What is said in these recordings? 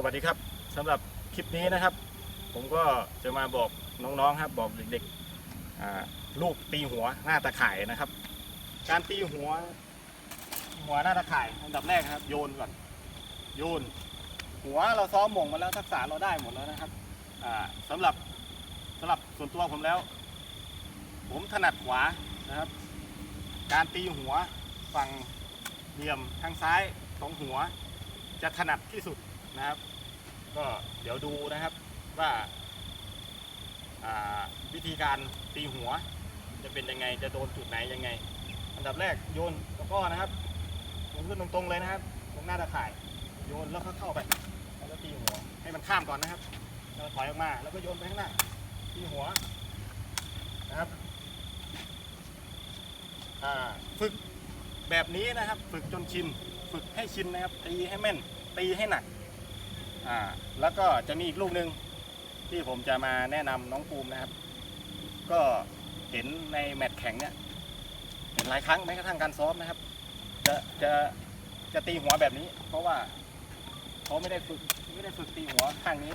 สวัสดีครับสำหรับคลิปนี้นะครับ ผมก็จะมาบอกน้องๆครับ บอกเด็กๆลูกตีหัวหน้าตะข่ายนะครับ การตีหัว หัวหน้าตะข่ายอันดับแรกครับ โยนก่อนโยน หัวเราซ้อมหม่งมาแล้วทักษะเราได้หมดแล้วนะครับอ่าสำหรับสำหรับส่วนตัวผมแล้ว ผมถนัดขวานะครับ การตีหัวฝั่งเหลี่ยมทางซ้ายของหัวจะถนัดที่สุดนะครับ ก็เดี๋ยวดูนะครับว่าวิธีการตีหัว จะเป็นยังไงจะโดนจุดไหนยังไง อันดับแรกโยนแล้วก็นะครับโยนขึ้นตรงๆเลยนะครับ ตรงหน้าตะข่าย โยนแล้วก็เข้าไปแล้วก็ตีหัวให้มันข้ามก่อนนะครับแล้วถอยออกมาแล้วก็โยนไปข้างหน้าตีหัวนะครับฝึกแบบนี้นะครับ ฝึกจนชิน ฝึกให้ชินนะครับตีให้แม่นตีให้หนัก อ่าแล้วก็จะมีอีกลูกหนึ่งที่ผมจะมาแนะนำน้องภูมินะครับ ก็เห็นในแมตช์แข่งเนี่ยเห็นหลายครั้งแม้กระทั่งการซ้อมนะครับ จะจะจะตีหัวแบบนี้ เพราะว่าเขาไม่ได้ฝึกไม่ได้ฝึกตีหัวข้างนี้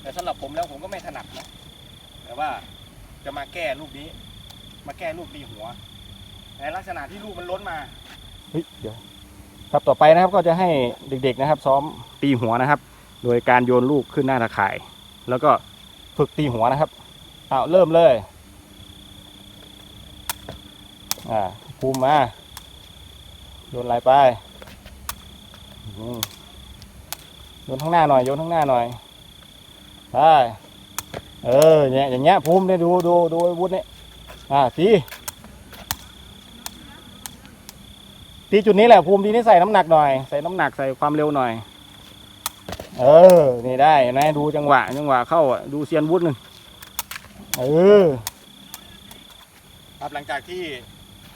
แต่สำหรับผมแล้วผมก็ไม่ถนัดนะแต่ว่าจะมาแก้ลูกนี้ มาแก้ลูกตีหัว ในลักษณะที่ลูกมันล้นมา เฮ้ยเดี๋ยวครับต่อไปนะครับก็จะให้เด็กๆนะครับ ซ้อมตีหัวนะครับ โดยการโยนลูกขึ้นหน้าตะข่าย แล้วก็ฝึกตีหัวนะครับเอาเริ่มเลยอ่าภูมิมาโยนอะไรไปโยนข้างหน้าหน่อยโยนข้างหน้าหน่อยไปเออเนี่ยอย่างเงี้ยภูมิเนี่ยดูดูดูไอ้วุฒิเนี่ยอ่าตีตีจุดนี้แหละภูมิทีนี้ใส่น้ำหนักหน่อย ใส่น้ำหนักใส่ความเร็วหน่อย เออ นี่ได้เห็นไหมดูจังหวะ จังหวะเข้าอะดูเซียนวุฒิหนึ่งเออ ครับหลังจากที่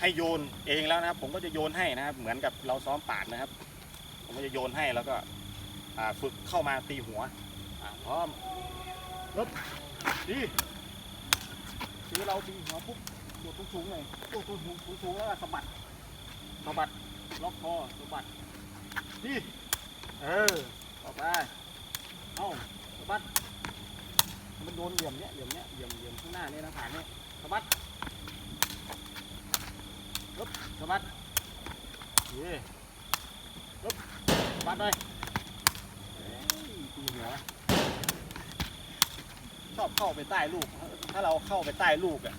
ให้โยนเองแล้วนะครับ ผมก็จะโยนให้นะครับ เหมือนกับเราซ้อมปาดนะครับ ผมก็จะโยนให้แล้วก็อ่าฝึกเข้ามาตีหัวอ่าพร้อมปึ๊บดีทีเราตีหัวปุ๊บโดดสูงๆเลยโดดสูงๆสูงๆแล้วก็สะบัดสะบัดล็อกคอสะบัดดีเออ ต่อไปเอ้าสะบัดมันโดนเหลี่ยมเนี้ยเหลี่ยมเนี้ยเหลี่ยมเหลี่ยมข้างหน้าเนี่ยนะผ่างเนี่ยสะบัดปึ๊บสะบัดนี่ปึ๊บสะบัดเลยตีหัวชอบเข้าไปใต้ลูก ถ้าเราเข้าไปใต้ลูกอะ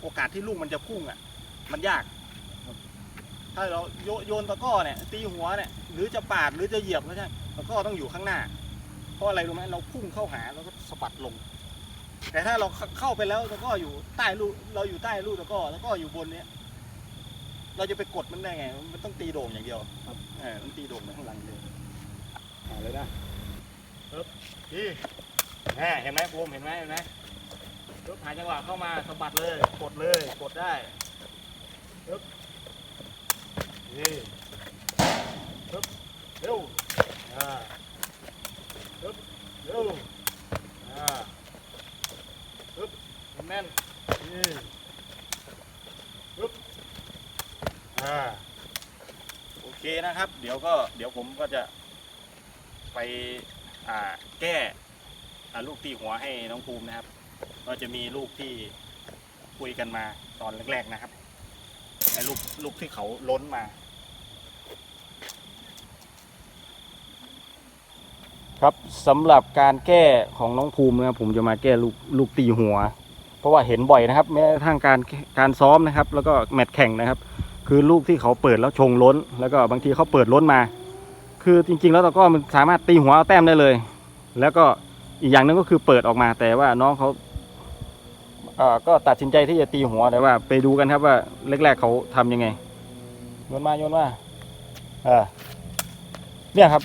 โอกาสที่ลูกมันจะพุ่งอะมันยาก ถ้าเราโยโยนตะกร้อเนี่ยตีหัวเนี่ยหรือจะปาดหรือจะเหยียบก็ใช่ตะกร้อต้องอยู่ข้างหน้า เพราะอะไรรู้ไหมเราพุ่งเข้าหาแล้วก็สะบัดลง แต่ถ้าเราเข้าไปแล้วตะกร้ออยู่ใต้ลูกเราอยู่ใต้ลูกตะกร้อตะกร้ออยู่บนเนี้ยเราจะไปกดมันได้ไง มันต้องตีโด่งอย่างเดียวครับเออมันตีโด่งไปข้างหลังเลยเอาเลยนะปึ๊บดีแหมเห็นไหมภูมิเห็นไหมเห็นไหมปึ๊บหาจังหวะเข้ามาสะบัดเลย กดเลย กดได้ปึ๊บ ดีปึ๊บเร็วอ่าปึ๊บเร็วอ่าปึ๊บแน่นนี่ปึ๊บอ่าโอเคนะครับ เดี๋ยวก็เดี๋ยวผมก็จะไปอ่าแก้อ่าลูกตีหัวให้น้องภูมินะครับ ก็จะมีลูกที่คุยกันมาตอนแรกๆนะครับไอ้ลูกลูกที่เขาล้นมา ครับสำหรับการแก้ของน้องภูมินะครับผมจะมาแก้ลูกลูกตีหัว เพราะว่าเห็นบ่อยนะครับ แม้กระทั่งการการซ้อมนะครับ แล้วก็แมตช์แข่งนะครับ คือลูกที่เขาเปิดแล้วชงล้น แล้วก็บางทีเขาเปิดล้นมา คือจริง ๆ แล้วตะก้อมันสามารถตีหัวเอาแต้มได้เลย แล้วก็อีกอย่างหนึงก็คือเปิดออกมาแต่ว่าน้องเขาเอ่อก็ตัดสินใจที่จะตีหัวแต่ว่า ไปดูกันครับว่าแรกๆเขาทำยังไงโยนมาโยนมาเออเนี่ยครับ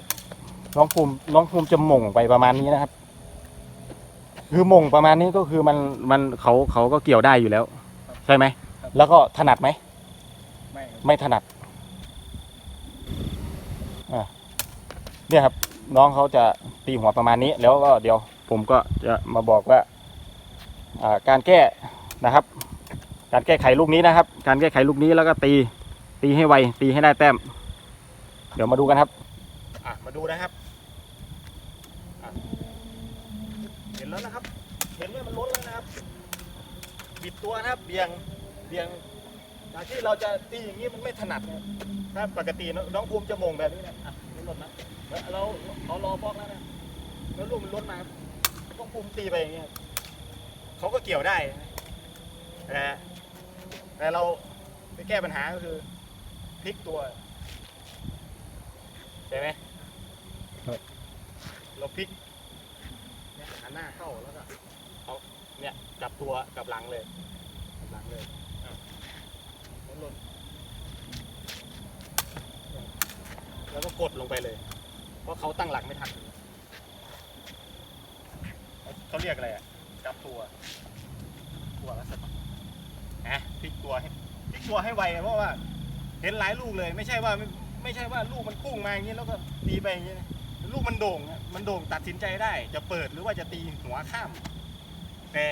น้องภูมิน้องภูมิจะหม่งไปประมาณนี้นะครับ คือหม่งประมาณนี้ก็คือมันมันเขาเขาก็เกี่ยวได้อยู่แล้ว ใช่ไหม แล้วก็ถนัดไหม ไม่ครับไม่ถนัดอะเนี่ยครับ น้องเขาจะตีหัวประมาณนี้ แล้วก็เดี๋ยวผมก็จะมาบอกว่าอ่าการแก้นะครับ การแก้ไขลูกนี้นะครับ การแก้ไขลูกนี้แล้วก็ตีตีให้ไวตีให้ได้แต้ม เดี๋ยวมาดูกันครับ อะมาดูนะครับ อะเห็น แล้วนะครับ เห็นว่ามันล้นแล้วนะครับบิดตัวนะครับเบี่ยงเบี่ยงจากที่เราจะตีอย่างนี้มันไม่ถนัดนะครับถ้าปกติน้องภูมิจะมงแบบนี้นะอะมันล้นนะแล้วเราเรารอบล็อกแล้วนะแล้วลูกมันล้นมาน้องภูมิตีไปอย่างเงี้ยเขาก็เกี่ยวได้นะแต่แต่เราไปแก้ปัญหาก็คือพลิกตัวใช่ไหมครับเราพลิกเนี่ย หันหน้าเข้าแล้วก็เอาเนี่ยกลับตัวกลับหลังเลยกลับหลังเลยอะหมุนลนแล้วก็กดลงไปเลย เพราะเขาตั้งหลักไม่ทันเขาเรียกอะไรอะกลับตัวตัวแล้วสะบัดนะพลิกตัวให้พลิกตัวให้ไวเพราะว่า เห็นหลายลูกเลย ไม่ใช่ว่าไม่ไม่ใช่ว่าลูกมันพุ่งมาอย่างนี้แล้วก็ตีไปอย่างนี้นะ ลูกมันโด่งมันโด่งตัดสินใจได้ จะเปิดหรือว่าจะตีหัวข้าม แต่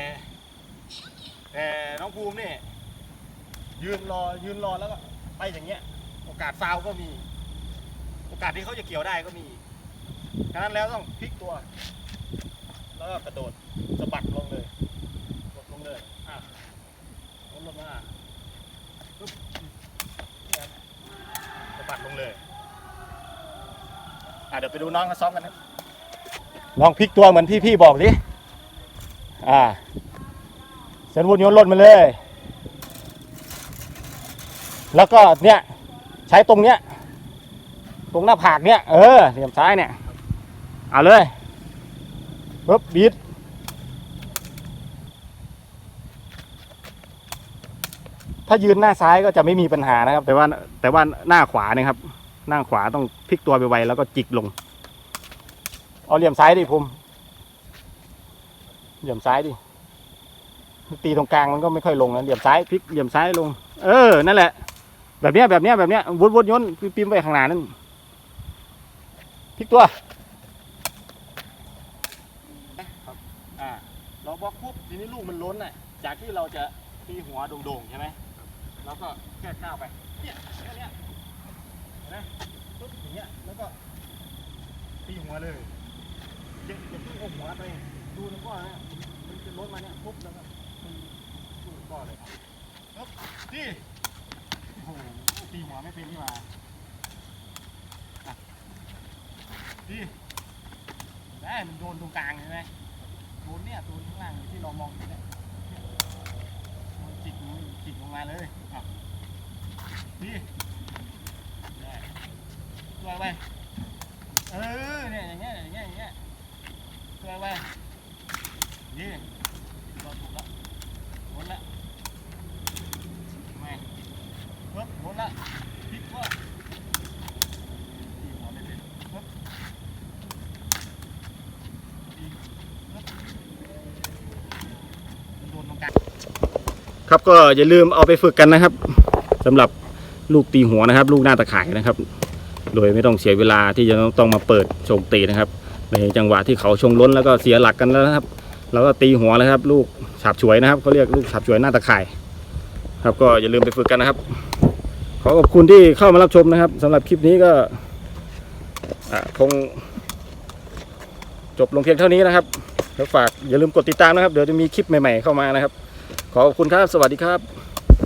แต่น้องภูมิเนี่ยยืนรอยืนรอแล้วก็ไปอย่างเงี้ย โอกาสฟาวก็มี โอกาสที่เขาจะเกี่ยวได้ก็มีฉะนั้นแล้วต้องพลิกตัว แล้วก็กระโดดสะบัดลงเลยกดลงเลยอะลงลงมาสะบัดลงเลย อะเดี๋ยวไปดูน้องเขาซ้อมกันนะลองพลิกตัวเหมือนที่พี่บอกดิอ่าเส้นวุ้นโยนล่นมาเลย แล้วก็เนี่ยใช้ตรงเนี้ยตรงหน้าผากเนี่ยเออเหลี่ยมซ้ายเนี่ยเอาเลยปึ๊บบีดถ้ายืนหน้าซ้ายก็จะไม่มีปัญหานะครับ แต่ว่าแต่ว่าหน้าขวาเนะครับ น้าขวาต้องพลิกตัวไปไวแล้วก็จิกลง เอาเหลี่ยมซ้ายดิภูมิเหลี่ยมซ้ายดิตีตรงกลางมันก็ไม่ค่อยลงนะเหลี่ยมซ้ายพลิกเหลี่ยมซ้ายลง เออนั่นแหละ แบบเนี้ยแบบเนี้ยแบบเนี้ยวนวนย้นปิมไปข้างหน้านั่นพลิกตัวอ่าเราบล็อกปุ๊บทีนี้ลูกมันล้นอะจากที่เราจะตีหัวโด่งๆใช่ไหมเราก็แค่ก้าวไปเนี่ยแค่เนี้ย นไหมปุ๊บอย่างเงี้ยแล้วก็ตีหัวเลยอย่าอย่าเพิ่งอาหัวไปดูนะก็นะมันจะล้นมาเนี่ยปุ๊บแล้วก็ตีลูกก็เลยปุ๊บตีโอ้โหตีหัวไม่เป็นนี่หว่าอะตีได้มันโดนตรงกลางใช่ไหมโดนเนี่ยโดนข้างล่างที่เรามองอยู่เนี่ยมันจิกจิกลงมาเลยอะตีได้ ตัวไปเออเนี่ยอย่างเงี้ยอย่างเงี้ยอย่างเงี้ยตัวไปนี่เราถูกแล้วหมดละไม่ปึ๊บหมดละพลิกว่าตีหัวไม่เป็นปึ๊บตีปึ๊บมันโดนตรงกลางครับก็อย่าลืมเอาไปฝึกกันนะครับสำหรับ ลูกตีหัวนะครับ ลูกหน้าตะข่ายนะครับ โดยไม่ต้องเสียเวลาที่จะต้องมาเปิดชงตีนะครับ ในจังหวะที่เขาชงล้นแล้วก็เสียหลักกันแล้วนะครับเราก็ตีหัวแล้วครับ ลูกฉาบฉวยนะครับเขาเรียกลูกฉาบฉวยหน้าตะข่าย ครับก็อย่าลืมไปฝึกกันนะครับ ขอขอบคุณที่เข้ามารับชมนะครับสำหรับคลิปนี้ก็คงจบลงเพียงเท่านี้นะครับแล้วฝากอย่าลืมกดติดตามนะครับ เดี๋ยวจะมีคลิปใหม่ ๆเข้ามานะครับ ขอขอบคุณครับ สวัสดีครับ